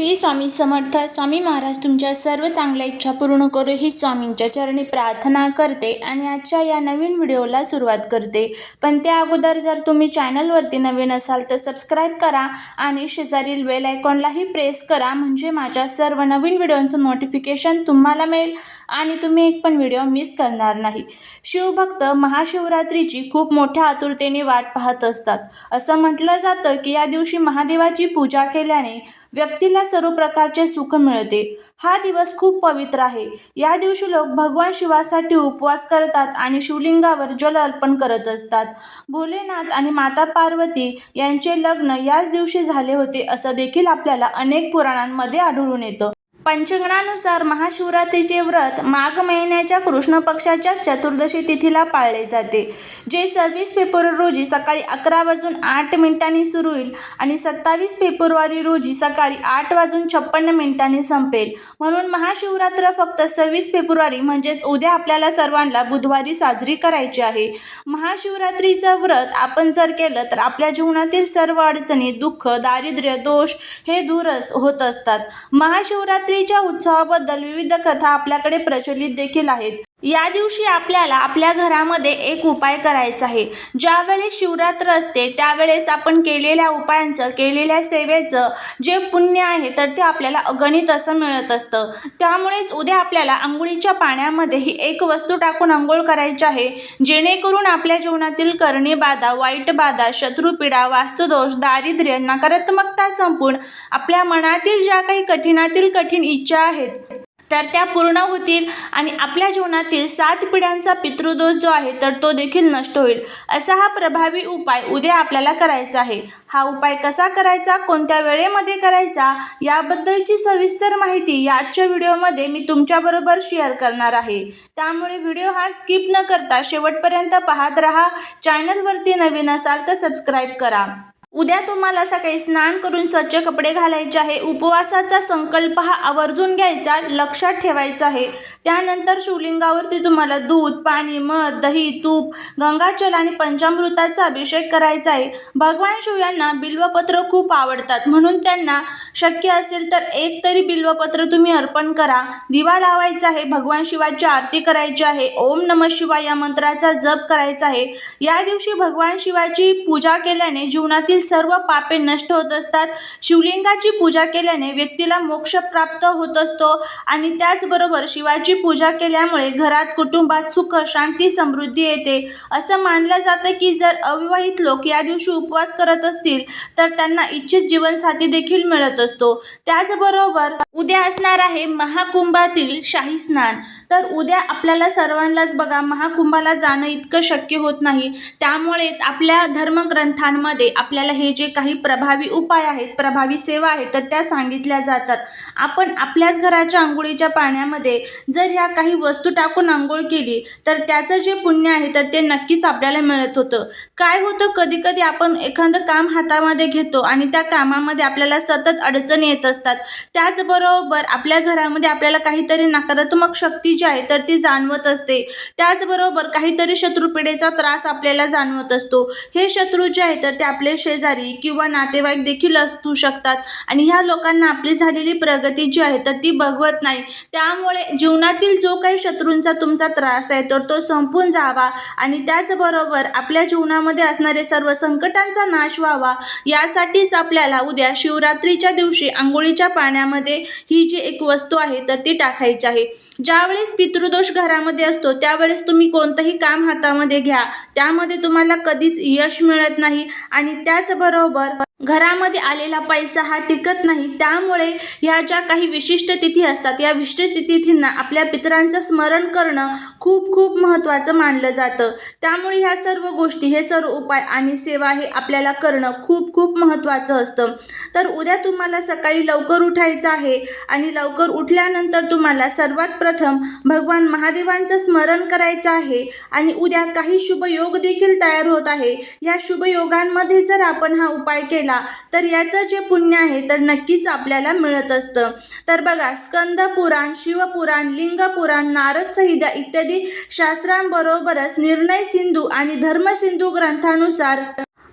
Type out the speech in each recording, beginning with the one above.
श्री स्वामी समर्थ स्वामी महाराज तुमच्या सर्व चांगल्या इच्छा पूर्ण करू ही स्वामींच्या चरणी प्रार्थना करते आणि आजच्या या नवीन व्हिडिओला सुरुवात करते. पण त्या अगोदर जर तुम्ही चॅनलवरती नवीन असाल तर सबस्क्राईब करा आणि शेजारील बेल आयकॉनलाही प्रेस करा म्हणजे माझ्या सर्व नवीन व्हिडिओंचं नोटिफिकेशन तुम्हाला मिळेल आणि तुम्ही एक पण व्हिडिओ मिस करणार नाही. शिवभक्त महाशिवरात्रीची खूप मोठ्या आतुरतेने वाट पाहत असतात. असं म्हटलं जातं की या दिवशी महादेवाची पूजा केल्याने व्यक्तीला सर्व प्रकारचे सुख मिळते. हा दिवस खूप पवित्र आहे. या दिवशी लोक भगवान शिवासाठी उपवास करतात आणि शिवलिंगावर जल अर्पण करत असतात. भोलेनाथ आणि माता पार्वती यांचे लग्न याच दिवशी झाले होते असं देखील आपल्याला अनेक पुराणांमध्ये आढळून येतं. पंचगणानुसार महाशिवरात्रीचे व्रत माघ महिन्याच्या कृष्ण पक्षाच्या चतुर्दशी तिथीला पाळले जाते जे सव्वीस फेब्रुवारी रोजी सकाळी अकरा वाजून आठ मिनिटांनी सुरू होईल आणि सत्तावीस फेब्रुवारी रोजी सकाळी आठ वाजून छप्पन्न मिनिटांनी संपेल. म्हणून महाशिवरात्र फक्त सव्वीस फेब्रुवारी म्हणजेच उद्या आपल्याला सर्वांना बुधवारी साजरी करायची आहे. महाशिवरात्रीचं व्रत आपण जर केलं तर आपल्या जीवनातील सर्व अडचणी दुःख दारिद्र्य दोष हे दूरच होत असतात. महाशिवरात्री नवरात्रीच्या उत्सवाबद्दल विविध कथा आपल्याकडे प्रचलित देखील आहेत. या दिवशी आपल्याला आपल्या घरामध्ये एक उपाय करायचा आहे. ज्यावेळेस शिवरात्र असते त्यावेळेस आपण केलेल्या उपायांचं केलेल्या सेवेचं जे पुण्य आहे तर ते आपल्याला अगणित असं मिळत असतं. त्यामुळेच उद्या आपल्याला आंघोळीच्या पाण्यामध्ये ही एक वस्तू टाकून आंघोळ करायची आहे. जेणेकरून आपल्या जीवनातील करणी बाधा वाईट बाधा शत्रुपीडा वास्तुदोष दारिद्र्य नकारात्मकता संपून आपल्या मनातील ज्या काही कठीणातील कठीण इच्छा आहेत तर त्या पूर्ण होतील आणि आपल्या जीवनातील सात पिढ्यांचा पितृदोष जो आहे तर तो देखील नष्ट होईल. असा हा प्रभावी उपाय उद्या आपल्याला करायचा आहे. हा उपाय कसा करायचा कोणत्या वेळेमध्ये करायचा याबद्दलची सविस्तर माहिती याच्या व्हिडिओमध्ये मी तुमच्याबरोबर शेअर करणार आहे. त्यामुळे व्हिडिओ हा स्किप न करता शेवटपर्यंत पाहत राहा. चॅनलवरती नवीन असाल तर सबस्क्राईब करा. उद्या तुम्हाला सकाळी स्नान करून स्वच्छ कपडे घालायचे आहे. उपवासाचा संकल्प हा आवर्जून घ्यायचा लक्षात ठेवायचा आहे. त्यानंतर शिवलिंगावरती तुम्हाला दूध पाणी मध दही तूप गंगाजल आणि पंचामृताचा अभिषेक करायचा आहे. भगवान शिव यांना बिल्वपत्र खूप आवडतात. म्हणून त्यांना शक्य असेल तर एक तरी बिल्वपत्र तुम्ही अर्पण करा. दिवा लावायचा आहे. भगवान शिवाची आरती करायची आहे. ओम नम शिवाय या मंत्राचा जप करायचा आहे. या दिवशी भगवान शिवाची पूजा केल्याने जीवनातील सर्व पापे नष्ट होत असतात. शिवलिंगाची पूजा केल्याने व्यक्तीला मोक्ष प्राप्त होत असतो आणि त्याचबरोबर शिवाची पूजा केल्यामुळे घरात कुटुंबात सुख शांती समृद्धी येते. असं मानलं जातं की जर अविवाहित लोक या दिवशी उपवास करत असतील तर त्यांना इच्छित जीवनसाथी देखील मिळत असतो. त्याचबरोबर उद्या असणार आहे महाकुंभातील शाही स्नान. तर उद्या आपल्याला सर्वांनाच बघा महाकुंभाला जाणं इतकं शक्य होत नाही. त्यामुळेच आपल्या धर्मग्रंथांमध्ये आपल्याला हे जे काही प्रभावी उपाय आहेत प्रभावी सेवा आहेत तर त्या सांगितल्या जातात. आपण आपल्याच घराच्या आंघोळीच्या पाण्यामध्ये जर ह्या काही वस्तू टाकून आंघोळ केली तर त्याचं जे पुण्य आहे तर ते नक्कीच आपल्याला मिळत होतं. काय होतं? कधी कधी आपण एखादं काम हातामध्ये घेतो आणि त्या कामामध्ये आपल्याला सतत अडचणी येत असतात. त्याचबरोबर आपल्या घरामध्ये आपल्याला काहीतरी नकारात्मक शक्ती जी आहे तर ती जाणवत असते. त्याचबरोबर काहीतरी शत्रुपिढेचा त्रास आपल्याला जाणवत असतो. हे शत्रू जे आहे तर ते आपले शेजारी किंवा नातेवाईक देखील असू शकतात. आणि ह्या लोकांना आपली झालेली प्रगती जी आहे तर ती बघवत नाही. त्यामुळे जीवनातील जो काही शत्रूंचा तुमचा त्रास आहे तर तो संपून जावा. आणि त्याचबरोबर आपल्या जीवनामध्ये असणारे सर्व संकटांचा नाश व्हावा. यासाठीच आपल्याला उद्या शिवरात्रीच्या दिवशी आंघोळीच्या पाण्यामध्ये ही जी एक वस्तू आहे तर ती टाकायची आहे. ज्यावेळेस पितृदोष घरामध्ये असतो त्यावेळेस तुम्ही कोणतंही काम हातामध्ये घ्या. त्यामध्ये तुम्हाला कधीच यश मिळत नाही. आणि त्याच त्याचबरोबर घरामध्ये आलेला पैसा हा टिकत नाही. त्यामुळे ह्या ज्या काही विशिष्ट तिथी असतात या विशिष्ट तिथींना आपल्या पितरांचं स्मरण करणं खूप खूप महत्त्वाचं मानलं जातं. त्यामुळे ह्या सर्व गोष्टी हे सर्व उपाय आणि सेवा हे आपल्याला करणं खूप खूप महत्त्वाचं असतं. तर उद्या तुम्हाला सकाळी लवकर उठायचं आहे आणि लवकर उठल्यानंतर तुम्हाला सर्वात प्रथम भगवान महादेवांचं स्मरण करायचं आहे आणि उद्या काही शुभयोग देखील तयार होत आहे. या शुभयोगांमध्ये जर आपण हा उपाय केला तर याचं जे पुण्य आहे तर नक्कीच आपल्याला मिळत असतं. तर बघा स्कंद पुराण शिवपुराण लिंग पुराण नारद संहिता इत्यादी शास्त्रांबरोबरच निर्णय सिंधू आणि धर्मसिंधू ग्रंथानुसार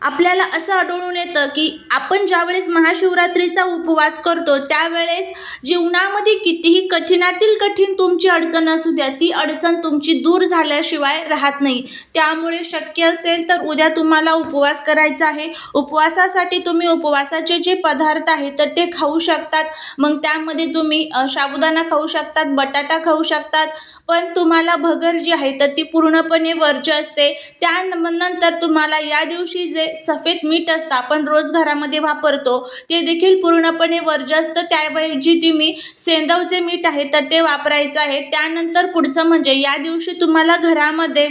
आपल्याला असं आढळून येतं की आपण ज्यावेळेस महाशिवरात्रीचा उपवास करतो त्यावेळेस जीवनामध्ये कितीही कठीणातील कठीण तुमची अडचण असू द्या ती अडचण तुमची दूर झाल्याशिवाय राहत नाही. त्यामुळे शक्य असेल तर उद्या तुम्हाला उपवास करायचा आहे. उपवासासाठी तुम्ही उपवासाचे जे पदार्थ आहेत तर ते खाऊ शकतात. मग त्यामध्ये तुम्ही साबुदाणा खाऊ शकतात बटाटा खाऊ शकतात. पण तुम्हाला भगर जी आहे तर ती पूर्णपणे वर्ज्य असते. त्यानंतर तुम्हाला या दिवशी जे सफेद मीठ असतं आपण रोज घरामध्ये वापरतो. ते देखील पूर्णपणे वर्ज्य असतं त्याऐवजी तुम्ही सेंदव जे मीठ आहे तर ते वापरायचं आहे. त्यानंतर पुढचं म्हणजे या दिवशी तुम्हाला घरामध्ये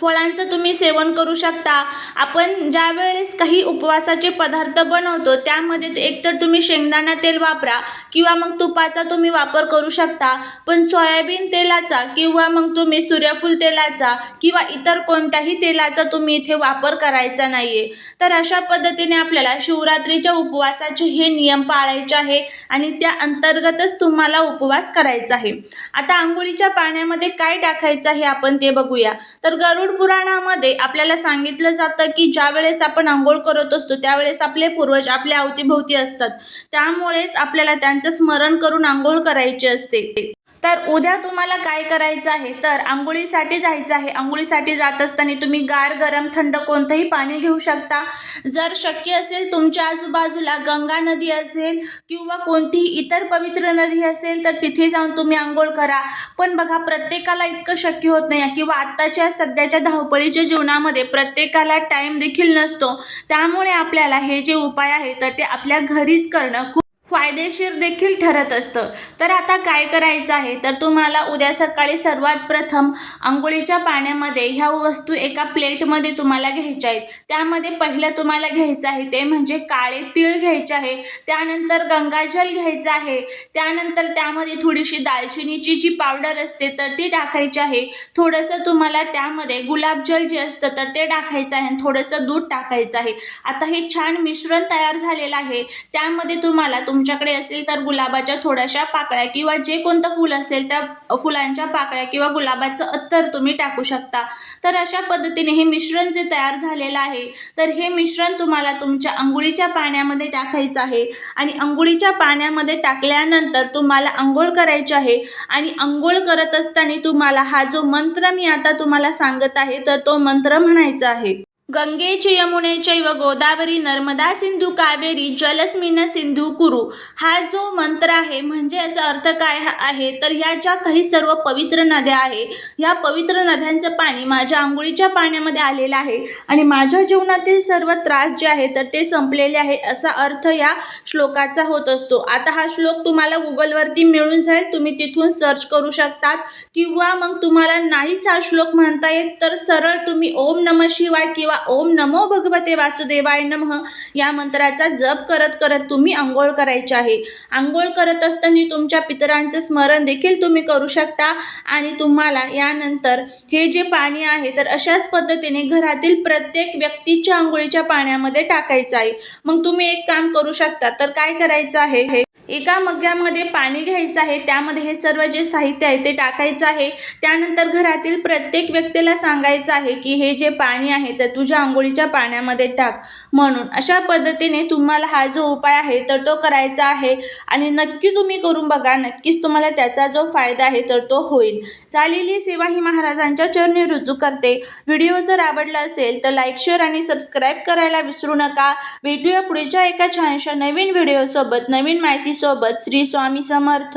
फळांचं तुम्ही सेवन करू शकता. आपण ज्या वेळेस काही उपवासाचे पदार्थ बनवतो त्यामध्ये एकतर तुम्ही शेंगदाणा तेल वापरा किंवा मग तुपाचा तुम्ही वापर करू शकता. पण सोयाबीन तेलाचा किंवा मग तुम्ही सूर्यफूल तेलाचा किंवा इतर कोणत्याही तेलाचा तुम्ही इथे वापर करायचा नाही आहे तर अशा पद्धतीने आपल्याला शिवरात्रीच्या उपवासाचे हे नियम पाळायचे आहे आणि त्या अंतर्गतच तुम्हाला उपवास करायचा आहे. आता आंघोळीच्या पाण्यामध्ये काय टाकायचं आहे आपण ते बघूया. तर गरुड पुराणामध्ये आपल्याला सांगितलं जातं की ज्या वेळेस आपण आंघोळ करत असतो त्यावेळेस आपले पूर्वज आपल्या अवतीभोवती असतात. त्यामुळेच आपल्याला त्यांचं स्मरण करून आंघोळ करायची असते. तर उद्या तुम्हाला काय करायचं आहे? तर आंघोळीसाठी जायचं आहे. आंघोळीसाठी जात असताना तुम्ही गार गरम थंड कोणतंही पाणी घेऊ शकता. जर शक्य असेल तुमच्या आजूबाजूला गंगा नदी असेल किंवा कोणतीही इतर पवित्र नदी असेल तर तिथे जाऊन तुम्ही आंघोळ करा. पण बघा प्रत्येकाला इतकं शक्य होत नाही किंवा आत्ताच्या सध्याच्या धावपळीच्या जीवनामध्ये प्रत्येकाला टाईम देखील नसतो. त्यामुळे आपल्याला हे जे उपाय आहे तर ते आपल्या घरीच करणं खूप फायदेशीर देखील ठरत असतं. तर आता काय करायचं आहे? तर तुम्हाला उद्या सकाळी सर्वात प्रथम आंघोळीच्या पाण्यामध्ये ह्या वस्तू एका प्लेटमध्ये तुम्हाला घ्यायच्या आहेत. त्यामध्ये पहिलं तुम्हाला घ्यायचं आहे ते म्हणजे काळे तीळ घ्यायचे आहे. त्यानंतर गंगाजल घ्यायचं आहे. त्यानंतर त्यामध्ये थोडीशी दालचिनीची जी पावडर असते तर ती टाकायची आहे. थोडंसं तुम्हाला त्यामध्ये गुलाबजल जे असतं तर ते टाकायचं आहे आणि थोडंसं दूध टाकायचं आहे. आता हे छान मिश्रण तयार झालेलं आहे. त्यामध्ये तुम्हाला तुम तुमच्याकडे असेल तर गुलाबाच्या थोड्याशा पाकळ्या किंवा जे कोणतं फुल असेल त्या फुलांच्या पाकळ्या किंवा गुलाबाचं अत्तर तुम्ही टाकू शकता. तर अशा पद्धतीने हे मिश्रण जे तयार झालेलं आहे तर हे मिश्रण तुम्हाला तुमच्या अंघोळीच्या पाण्यामध्ये टाकायचं आहे. आणि अंघोळीच्या पाण्यामध्ये टाकल्यानंतर तुम्हाला अंघोळ करायची आहे आणि अंघोळ करत असताना तुम्हाला हा जो मंत्र मी आता तुम्हाला सांगत आहे तर तो मंत्र म्हणायचा आहे. गंगेचे यमुने चैव गोदावरी नर्मदा सिंधू कावेरी जलस्मिन सिंधू कुरु. हा जो मंत्र आहे म्हणजे याचा अर्थ काय हा आहे? तर ह्या ज्या काही सर्व पवित्र नद्या आहे ह्या पवित्र नद्यांचं पाणी माझ्या आंघोळीच्या पाण्यामध्ये आलेलं आहे आणि माझ्या जीवनातील सर्व त्रास जे आहे तर ते संपलेले आहे असा अर्थ या श्लोकाचा होत असतो. आता हा श्लोक तुम्हाला गुगलवरती मिळून जाईल. तुम्ही तिथून सर्च करू शकतात. किंवा मग तुम्हाला नाहीच हा श्लोक म्हणता येत तर सरळ तुम्ही ओम नम शिवाय किंवा ओम नमो भगवते वासुदेवाय नमः. या मंत्राचा जप करत करत तुम्ही आंघोळ करायचे आहे. आंघोळ करत असताना तुमच्या पितरांचं स्मरण देखील तुम्ही करू शकता आणि तुम्हाला यानंतर हे जे पाणी आहे तर अशाच पद्धतीने घरातील प्रत्येक व्यक्तीच्या आंघोळीच्या पाण्यामध्ये टाकायचं आहे. मग तुम्ही एक काम करू शकता तर काय करायचं आहे? हे एका मग्यामध्ये पाणी घ्यायचं आहे त्यामध्ये हे सर्व जे साहित्य आहे ते टाकायचं आहे. त्यानंतर घरातील प्रत्येक व्यक्तीला सांगायचं आहे की हे जे पाणी आहे तर तुझ्या आंघोळीच्या पाण्यामध्ये टाक. म्हणून अशा पद्धतीने तुम्हाला हा जो उपाय आहे तर तो करायचा आहे आणि नक्की तुम्ही करून बघा नक्कीच तुम्हाला त्याचा जो फायदा आहे तर तो होईल. चालेली सेवा ही महाराजांच्या चरणी रुजू करते. व्हिडिओ जर आवडला असेल तर लाईक शेअर आणि सबस्क्राईब करायला विसरू नका. भेटूया पुढच्या एका छानशा नवीन व्हिडिओसोबत. नवीन माहिती माहितीसोबत श्री स्वामी समर्थ.